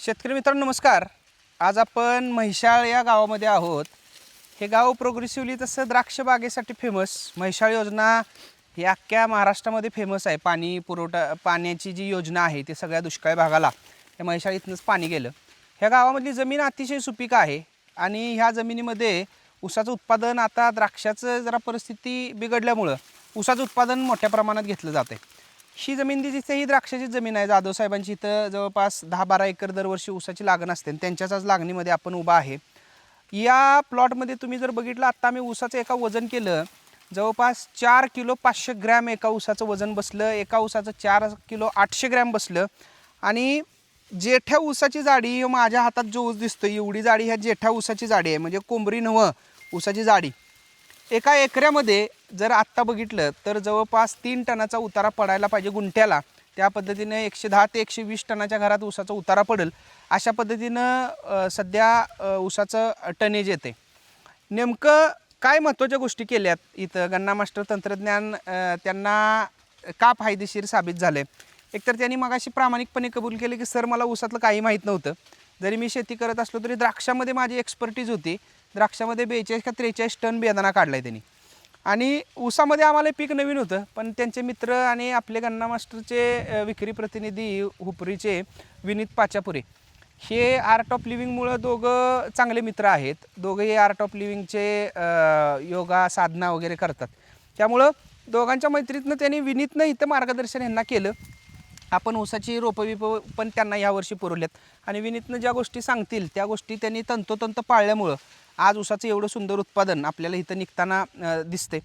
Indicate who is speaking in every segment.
Speaker 1: शेतकरी मित्रांनो नमस्कार. आज आपण म्हैशाळ या गावामध्ये आहोत. हे गाव प्रोग्रेसिव्हली तसं द्राक्ष बागेसाठी फेमस म्हैशाळ योजना ही अख्ख्या महाराष्ट्रामध्ये फेमस आहे. पाणी पुरवठा पाण्याची जी योजना आहे ती सगळ्या दुष्काळी भागाला त्या म्हैशाळ इथनंच पाणी गेलं. ह्या गावामधली जमीन अतिशय सुपीक आहे आणि ह्या जमिनीमध्ये ऊसाचं उत्पादन आता द्राक्षाचं जरा परिस्थिती बिघडल्यामुळं ऊसाचं उत्पादन मोठ्या प्रमाणात घेतलं जातं आहे ही जमीन जी जिथे ही द्राक्षाची जमीन आहे जाधव साहेबांची इथं जवळपास दहा बारा एकर दरवर्षी ऊसाची लागण असते आणि त्यांच्याच आज लागणीमध्ये आपण उभा आहे. या प्लॉटमध्ये तुम्ही जर बघितलं आत्ता आम्ही ऊसाचं एका वजन केलं जवळपास चार किलो पाचशे ग्रॅम एका ऊसाचं वजन बसलं एका ऊसाचं चार किलो आठशे ग्रॅम बसलं आणि जेठ्या ऊसाची जाडी माझ्या हातात जो ऊस दिसतो एवढी जाडी ह्या जेठ्या ऊसाची जाडी आहे म्हणजे कोंबरी नवं ऊसाची जाडी. एका एकऱ्यामध्ये जर आत्ता बघितलं तर जवळपास तीन टनाचा उतारा पडायला पाहिजे गुंठ्याला. त्या पद्धतीने एकशे दहा ते एकशे वीस टनाच्या घरात ऊसाचा उतारा पडेल. अशा पद्धतीनं सध्या ऊसाचं टनेज येते. नेमकं काय महत्त्वाच्या गोष्टी केल्यात इथं गन्ना मास्टर तंत्रज्ञान त्यांना का फायदेशीर साबित झालं आहे एकतर त्यांनी मगाशी प्रामाणिकपणे कबूल केले की सर मला ऊसातलं काही माहीत नव्हतं. जरी मी शेती करत असलो तरी द्राक्षामध्ये माझी एक्सपर्टीज होती. द्राक्षामध्ये बेचाळीस का त्रेचाळीस टन बेदाना काढला आहे त्यांनी. आणि ऊसामध्ये आम्हाला पीक नवीन होतं पण त्यांचे मित्र आणि आपले गन्ना मास्टरचे विक्री प्रतिनिधी हुपरीचे विनीत पाचापुरे हे आर्ट ऑफ लिव्हिंगमुळं दोघं चांगले मित्र आहेत. दोघंही आर्ट ऑफ लिव्हिंगचे योगा साधना वगैरे करतात. त्यामुळं दोघांच्या मैत्रीतनं त्यांनी विनीतनं इथं मार्गदर्शन यांना केलं. आपण ऊसाची रोपं बिपं पण त्यांना यावर्षी पुरवल्यात. आणि विनीतनं ज्या गोष्टी सांगतील त्या गोष्टी त्यांनी तंतोतंत पाळल्यामुळं आज ऊसाचं एवढं सुंदर उत्पादन आपल्याला इथं निघताना दिसते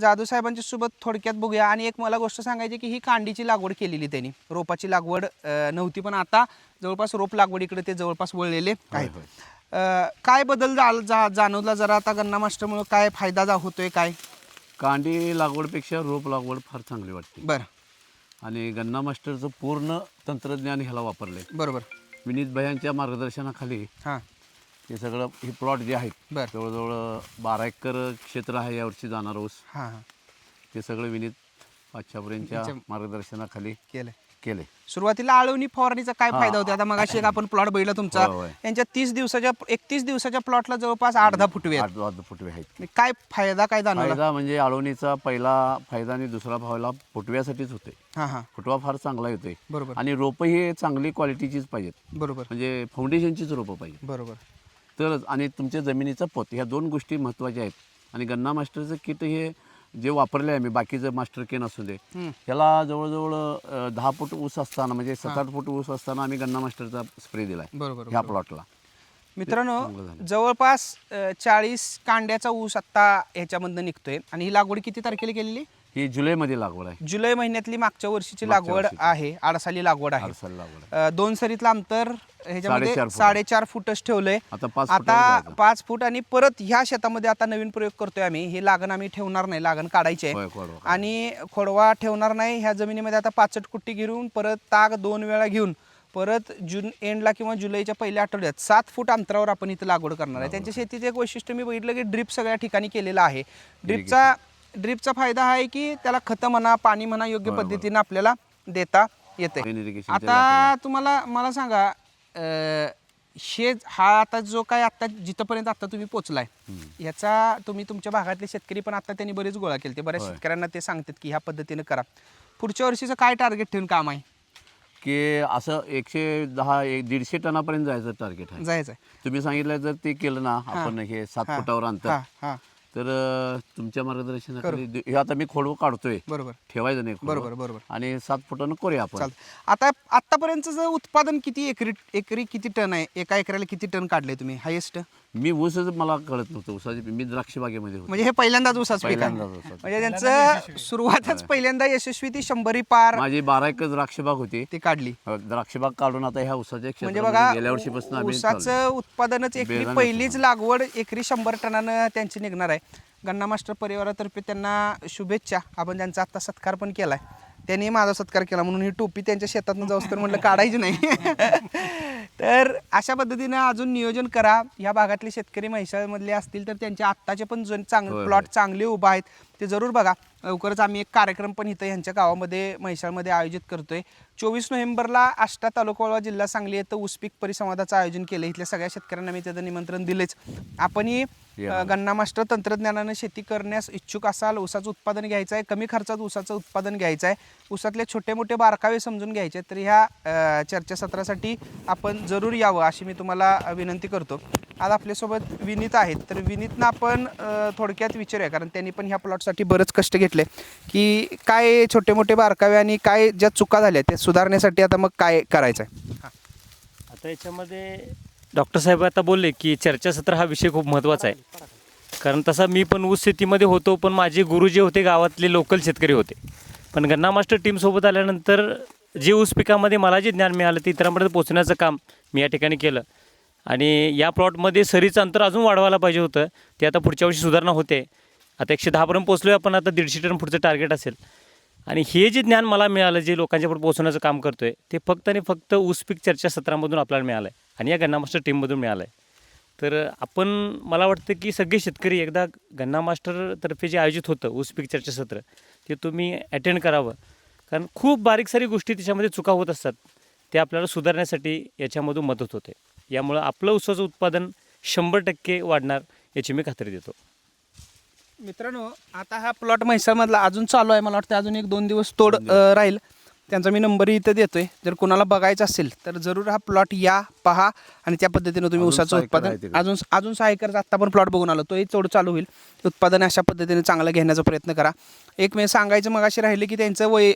Speaker 1: जाधव साहेबांच्या सोबत थोडक्यात बघूया. आणि एक मला गोष्ट सांगायची की ही कांडीची लागवड केलेली त्यांनी. रोपाची लागवड नव्हती पण आता जवळपास रोप लागवडीकडे ते जवळपास वळलेले आहेत. काय बदल जा- जाणवला जरा आता गन्ना मास्टरमुळं काय फायदा होतोय काय?
Speaker 2: कांडी लागवडपेक्षा रोप लागवड फार चांगली वाटते.
Speaker 1: बरं.
Speaker 2: आणि गन्ना मास्टरचं पूर्ण तंत्रज्ञान ह्याला वापरलंय.
Speaker 1: बरोबर.
Speaker 2: विनीत भयांच्या मार्गदर्शनाखाली
Speaker 1: हां.
Speaker 2: हे सगळं हे प्लॉट जे आहेत
Speaker 1: बरं.
Speaker 2: जवळजवळ बारा एकर क्षेत्र आहे यावर्षी जाणार ऊस.
Speaker 1: हां हां.
Speaker 2: ते सगळं विनीत पाचशापर्यंतच्या मार्गदर्शनाखाली
Speaker 1: केलं
Speaker 2: केले.
Speaker 1: सुरुवातीला आळवणी फवारणीचा काय फायदा होता? आता मगाशी एक आपण प्लॉट बघितला तुमचा.
Speaker 2: होय, होय.
Speaker 1: यांच्या तीस दिवसाच्या एकतीस दिवसाच्या प्लॉटला जवळपास आठ दहा फुटवे आहेत.
Speaker 2: आठ आठ फुटवे आहेत.
Speaker 1: काय फायदा काय जाणवला?
Speaker 2: फायदा म्हणजे आळवणीचा पहिला फायदा आणि दुसरा फायदा फुटव्यासाठीच होते
Speaker 1: हा हा.
Speaker 2: फुटवा फार चांगला येतोय.
Speaker 1: बरोबर.
Speaker 2: आणि रोपं ही चांगली क्वालिटीचीच पाहिजेत.
Speaker 1: बरोबर.
Speaker 2: म्हणजे फाउंडेशनचीच रोपं पाहिजे
Speaker 1: बरोबर.
Speaker 2: तरच आणि तुमच्या जमिनीचा पोत ह्या दोन गोष्टी महत्त्वाच्या आहेत. आणि गन्ना मास्टरचं किट हे जे वापरले आहे मी बाकीचं मास्टर केन असू दे. ह्याला जवळजवळ दहा फूट ऊस असताना म्हणजे सात आठ फूट ऊस असताना आम्ही गन्ना मास्टरचा स्प्रे दिलाय.
Speaker 1: बरोबर
Speaker 2: ह्या प्लॉटला
Speaker 1: मित्रांनो. जवळपास चाळीस कांड्याचा ऊस आत्ता ह्याच्यामधनं निघतोय. आणि ही लागवड किती तारखेला केलेली?
Speaker 2: ही जुलैमध्ये लागवड आहे?
Speaker 1: जुलै महिन्यातली मागच्या वर्षीची
Speaker 2: मागच्या
Speaker 1: लागवड
Speaker 2: वर्षीची.
Speaker 1: आहे आडसाली लागवड आहे.
Speaker 2: आरसाला लागवड आहे.
Speaker 1: अ, दोन सरीतलं अंतर ह्याच्यामध्ये
Speaker 2: साडेचार फूट.
Speaker 1: साडेचार फुटच ठेवलंय.
Speaker 2: आता पाच फुटावर
Speaker 1: आता
Speaker 2: जायचं.
Speaker 1: पाच फूट आणि परत ह्या शेतामध्ये आता नवीन प्रयोग करतोय आम्ही. हे लागण आम्ही ठेवणार नाही लागण काढायचे
Speaker 2: होय, खोडवा.
Speaker 1: आणि खोडवा ठेवणार नाही ह्या जमिनीमध्ये आता पाचट कुट्टी घेऊन परत ताग दोन वेळा घेऊन परत जून एंडला किंवा जुलैच्या पहिल्या आठवड्यात सात फूट अंतरावर आपण इथं लागवड करणार आहे. त्यांच्या शेतीचं एक वैशिष्ट्य मी बघितलं की ड्रिप सगळ्या ठिकाणी केलेलं आहे. ड्रिपचा ड्रिपचा फायदा हा आहे की त्याला खतं म्हणा पाणी म्हणा योग्य पद्धतीनं आपल्याला देता येते. आता तुम्हाला मला सांगा अं, हे आता जो काय आता जिथपर्यंत आता तुम्ही पोचलाय याचा तुम्ही तुमच्या भागातले शेतकरी पण आता त्यांनी बरेच गोळा केले ते बऱ्याच. शेतकऱ्यांना ते सांगतात की ह्या पद्धतीनं करा. पुढच्या वर्षीचं काय टार्गेट ठेवून काम आहे?
Speaker 2: की असं एकशे दहा एक दीडशे टनापर्यंत जायचं टार्गेट आहे.
Speaker 1: जायचं
Speaker 2: तुम्ही सांगितलं जर ते केलं ना आपण हे सात. फुटावर अंतर तर तुमच्या मार्गदर्शनाखाली दे- हे आता मी खोडवं काढतोय.
Speaker 1: बरोबर.
Speaker 2: ठेवायचं नाही खोडवं.
Speaker 1: बरोबर बरोबर.
Speaker 2: आणि सात फुटानं करूया आपण.
Speaker 1: चालतं आता आतापर्यंतचं उत्पादन किती एकरी एकरी किती टन आहे? एका एकराला किती टन काढले तुम्ही? हायेस्ट?
Speaker 2: मी ऊसच मला कळत नव्हतं ऊसाची मी द्राक्ष बागेमध्ये होतो.
Speaker 1: म्हणजे हे पहिल्यांदाच ऊसाच पीक आहे.
Speaker 2: पहिल्यांदाच ऊसाचं.
Speaker 1: म्हणजे त्यांचं सुरुवातच पहिल्यांदा यशस्वी ती शंभरी पार
Speaker 2: माझी बारा एकर द्राक्ष बाग होती.
Speaker 1: ती काढली.
Speaker 2: द्राक्ष बाग काढून आता ह्या ऊसाच्या
Speaker 1: म्हणजे
Speaker 2: क्षेत्रामध्ये
Speaker 1: बघा
Speaker 2: गेल्या वर्षीपासून आम्ही चाललोय.
Speaker 1: ऊसाचं उत्पादनच एकरी पहिलीच लागवड एकरी शंभर टनानं त्यांची निघणार आहे. गन्ना मास्टर परिवारातर्फे त्यांना शुभेच्छा. आपण त्यांचा आता सत्कार पण केलाय. त्यांनी माझा सत्कार केला म्हणून ही टोपी त्यांच्या शेतातनं जाऊस तर म्हटलं काढायची नाही. तर अशा पद्धतीनं अजून नियोजन करा. या भागातले शेतकरी म्हैसाळमधले असतील तर त्यांचे आत्ताचे पण जो चांगले प्लॉट चांगले उभा आहेत. ते जरूर बघा. लवकरच आम्ही एक कार्यक्रम पण इथं ह्यांच्या गावामध्ये म्हैसाळमध्ये आयोजित करतोय. चोवीस नोव्हेंबरला आष्टा तालुका जिल्हा सांगली येतं ऊसपीक परिसंवादाचं आयोजन केलं इथल्या सगळ्या शेतकऱ्यांना मी त्याचं निमंत्रण दिलेच. आपणही गन्ना मास्टर तंत्रज्ञानानं शेती करण्यास इच्छुक असाल ऊसाचं उत्पादन घ्यायचं आहे कमी खर्चात ऊसाचं उत्पादन घ्यायचं आहे ऊसातले छोटे मोठे बारकावे समजून घ्यायचे आहेत. तर ह्या चर्चासत्रासाठी आपण जरूर यावं अशी मी तुम्हाला विनंती करतो. आज आपल्यासोबत विनीत आहेत तर विनीतनं आपण थोडक्यात विचारूया कारण त्यांनी पण ह्या प्लॉटसाठी बरंच कष्ट घेतले की काय छोटे मोठे बारकावे आणि काय ज्या चुका झाल्या त्या सुधारण्यासाठी आता मग काय करायचं आहे
Speaker 3: आता याच्यामध्ये डॉक्टर साहेब आता बोलले की चर्चासत्र हा विषय खूप महत्त्वाचा आहे. कारण तसा मी पण ऊस शेतीमध्ये होतो पण माझे गुरु जे होते गावातले लोकल शेतकरी होते. पण गन्ना मास्टर टीमसोबत आल्यानंतर जे ऊस पिकामध्ये मला जे ज्ञान मिळालं ते इतरांपर्यंत पोचण्याचं काम मी या ठिकाणी केलं. आणि या प्लॉटमध्ये सरीचं अंतर अजून वाढवायला पाहिजे होतं. ते आता पुढच्या वर्षी सुधारणा होते. आता एकशे दहापर्यंत पोचलो आहे आपण आता दीडशे टन पुढचं टार्गेट असेल. आणि हे जे ज्ञान मला मिळालं जे लोकांच्यापुढे पोचवण्याचं काम करतो आहे ते फक्त आणि फक्त ऊसपीक चर्चासत्रामधून आपल्याला मिळालं आहे आणि या गन्ना मास्टर टीममधून मिळालं आहे तर आपण मला वाटतं की सगळे शेतकरी एकदा गन्ना मास्टरतर्फे जे आयोजित होतं ऊस पीक चर्चासत्र ते तुम्ही अटेंड करावं. कारण खूप बारीक सारी गोष्टी त्याच्यामध्ये चुका होत असतात. ते आपल्याला सुधारण्यासाठी याच्यामधून मदत होते. यामुळं आपलं ऊसाचं उत्पादन शंभर टक्के वाढणार याची मी खात्री देतो.
Speaker 1: मित्रांनो आता हा प्लॉट म्हैसाळमधला अजून चालू आहे. मला वाटतं अजून एक दोन दिवस तोड राहील. त्यांचा मी नंबरही इथं देतोय. जर कोणाला बघायचं असेल तर जरूर हा प्लॉट या पहा आणि त्या पद्धतीनं तुम्ही
Speaker 2: आहे
Speaker 1: उत्पादन. अजून अजून सहा एकरचा आत्ता पण प्लॉट बघून आलो. तोही तोड चालू होईल. उत्पादन अशा पद्धतीने चांगलं घेण्याचा प्रयत्न करा. एक मी सांगायचं मग असे राहिले की त्यांचं वय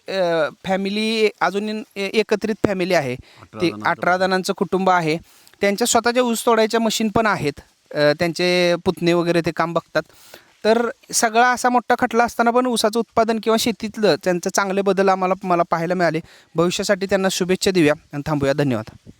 Speaker 1: फॅमिली अजून एकत्रित फॅमिली आहे. ते अठरा जणांचं कुटुंब आहे. त्यांच्या स्वतःच्या ऊस तोडायच्या मशीन पण आहेत. त्यांचे पुतणे वगैरे ते काम बघतात. तर सगळा असा मोठा खटला असताना पण ऊसाचं उत्पादन किंवा शेतीतलं त्यांचं चांगले बदल आम्हाला मला पाहायला मिळाले. भविष्यासाठी त्यांना शुभेच्छा देऊया आणि थांबूया. धन्यवाद.